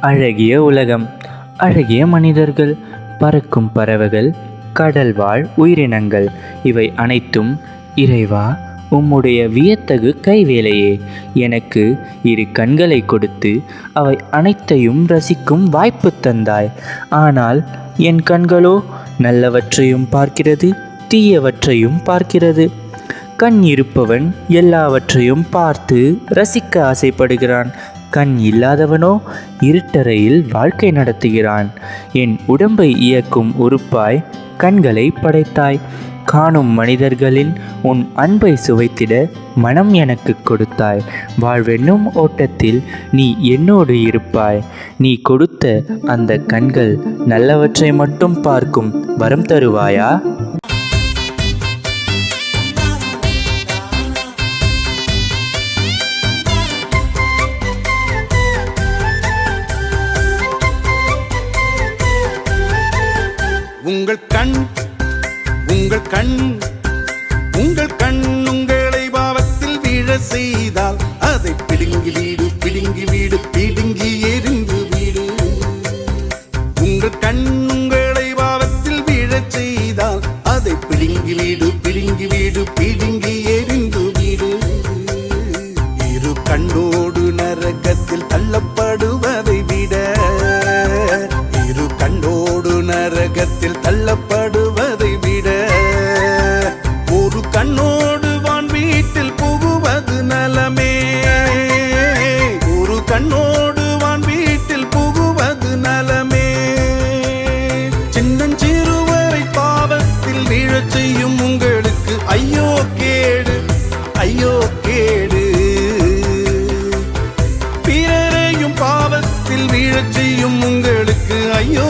அழகிய உலகம் அழகிய மனிதர்கள் பறக்கும் பறவைகள் கடல் வாழ் உயிரினங்கள் இவை அனைத்தும் இறைவா உம்முடைய வியத்தகு கைவேலையே. எனக்கு இரு கண்களை கொடுத்து அவை அனைத்தையும் ரசிக்கும் வாய்ப்பு தந்தாய். ஆனால் என் கண்களோ நல்லவற்றையும் பார்க்கிறது தீயவற்றையும் பார்க்கிறது. கண் இருப்பவன் எல்லாவற்றையும் பார்த்து ரசிக்க ஆசைப்படுகிறான். கண் இல்லாதவனோ இருட்டறையில் வாழ்க்கை நடத்துகிறான். என் உடம்பை இயக்கும் உறுப்பாய் கண்களை படைத்தாய். காணும் மனிதர்களின் உன் அன்பை சுவைத்திட மனம் எனக்கு கொடுத்தாய். வாழ்வென்னும் ஓட்டத்தில் நீ என்னோடு இருப்பாய். நீ கொடுத்த அந்த கண்கள் நல்லவற்றை மட்டும் பார்க்கும் வரம் தருவாயா? உங்கள் கண் உங்கள் கண் உங்கள் கண் உங்களை பாவத்தில் வீழ செய்தால் அதை பிடுங்கி வீடு பிடுங்கி வீடு. ஐயோ கேடு. பிறரையும் பாவத்தில் வீழச் செய்யும் உங்களுக்கு ஐயோ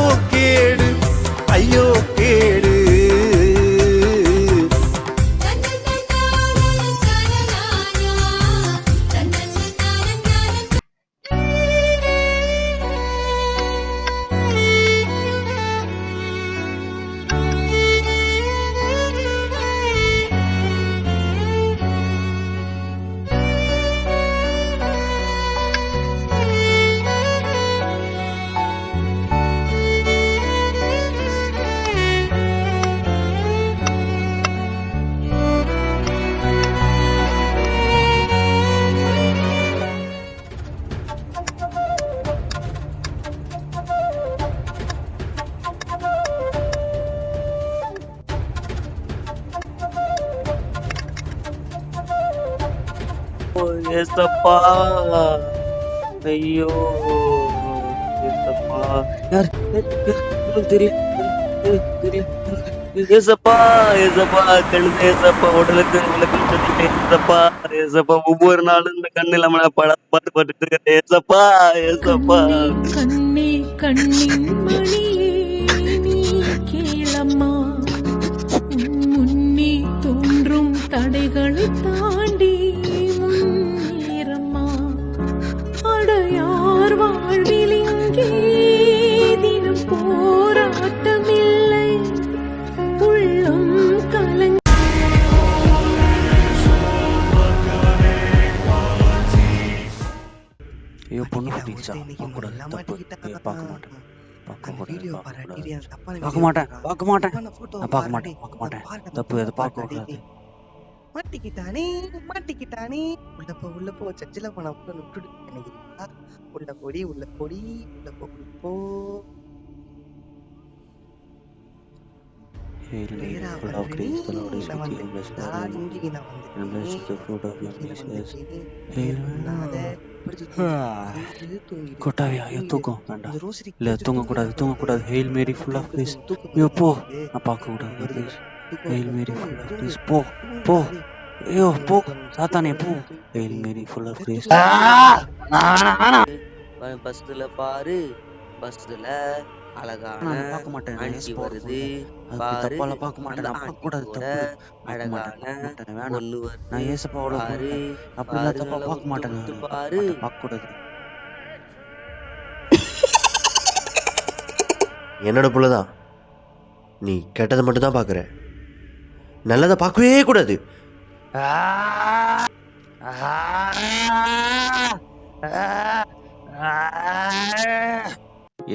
ஏசப்பா ஐயோ ஏசப்பா. யார் தெரியல தெரியல ஏசப்பா ஏசப்பா கழுது ஏசப்பா உடலுக்கு உங்களுக்கு ஏசப்பா. ஏசப்பா ஒவ்வொரு நாளும் இந்த கண்ணில் நம்மள படம் பார்த்து பார்த்துட்டு இருக்கேன் ஏசப்பா ஏசப்பா. கண்ணே கண்ணின் மணியே நீ கேளம்மா முன்னே தோன்றும் தடைகளை தான். ஐயோ பொண்ணு குட்டிச்சா பார்க்க கூடாது. தப்பு. பார்க்க மாட்டேன். பார்க்க மாட்டேன். பார்க்க மாட்டேன். பார்க்க மாட்டேன். பார்க்க மாட்டேன். தப்பு அதை பார்க்க கூடாது? மாட்டிக்கிட்டானே மாட்டிக்கிட்டானே. உள்ள போ உள்ள போ சர்ச்சில் போனா உள்ள நினைக்கிறீங்களா உள்ள போடி உள்ள போடி உள்ள போ உள்ள போ. Full of வர்றேனே, grace, the Lord is நான் with you, blessed வந்துட்டா, are you இங்கே நான் and blessed is the வந்துட்டேனே, fruit of your இங்கே womb, நான் Jesus. வந்துட்டேனே, Hail பண்ணாத, Mary. பிடிச்சு. தூங்கிடு, தூங்கிடு, கொட்டாவியா ஐயோ தூங்கிடு. தூக்கம் வேண்டாம் இல்ல தூங்கக்கூடாது தூங்கக்கூடாது hail Mary full of grace ஐயோ போ. நான் பார்க்க கூடாது வருது. ப்ளீஸ் தூக்கம் hail. Mary full of grace போ போ. ஐயோ போ சாத்தானே போ. Hail Mary full of grace. பஸ்ல பாரு பஸ்ல அழகான பார்க்க மாட்டேன் வருது தப்பால பார்க்க மாட்டேன் அழகான நான் ஏசப்பாவோட பாரு அப்படிலாம் தப்பா பார்க்க மாட்டேன் பாரு. பார்க்க கூடாது என்னோட புள்ள தான் நீ கெட்டதை மட்டும் தான் பார்க்குற நல்லதை பார்க்கவே கூடாது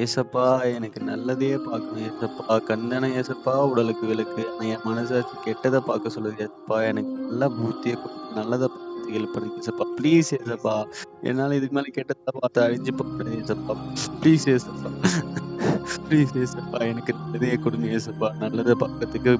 ஏசப்பா எனக்கு நல்லதே பார்க்கணும். ஏசப்பா கண்ணனை ஏசப்பா உடலுக்கு விளக்கு என் மனசாச்சு கெட்டதை பார்க்க சொல்லுது. ஏசப்பா எனக்கு நல்ல புத்தியை கொடுத்து நல்லதை பார்த்து ஹெல்ப் பண்ணுங்க ஏசப்பா ப்ளீஸ் ஏசப்பா என்னால இதுக்கு மேலே கெட்டதை பார்த்து அழிஞ்சு போகிறேன் ஏசப்பா ப்ளீஸ் ஏசப்பா ப்ளீஸ் ஏசப்பா எனக்கு நல்லதே கொடுங்க. ஏசப்பா நல்லதை பார்க்கறதுக்கு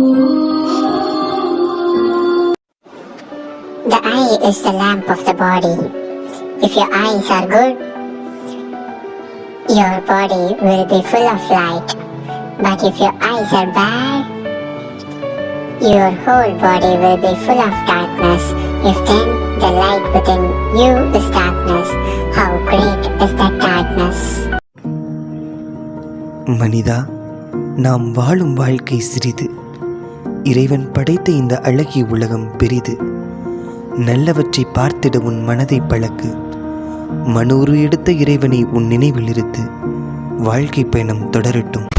The eye is the lamp of the body. If your eyes are good, your body will be full of light. But if your eyes are bad, your whole body will be full of darkness. If then the light within you is darkness, how great is that darkness? மனிதா நாம் வாழும் வாழ்க்கை சிறிது இறைவன் படைத்த இந்த அழகிய உலகம் பெரிது. நல்லவற்றை பார்த்திட உன் மனதை பழக்கு. மனூறு எடுத்த இறைவனை உன் நினைவில் இருத்து வாழ்க்கை பயணம் தொடரட்டும்.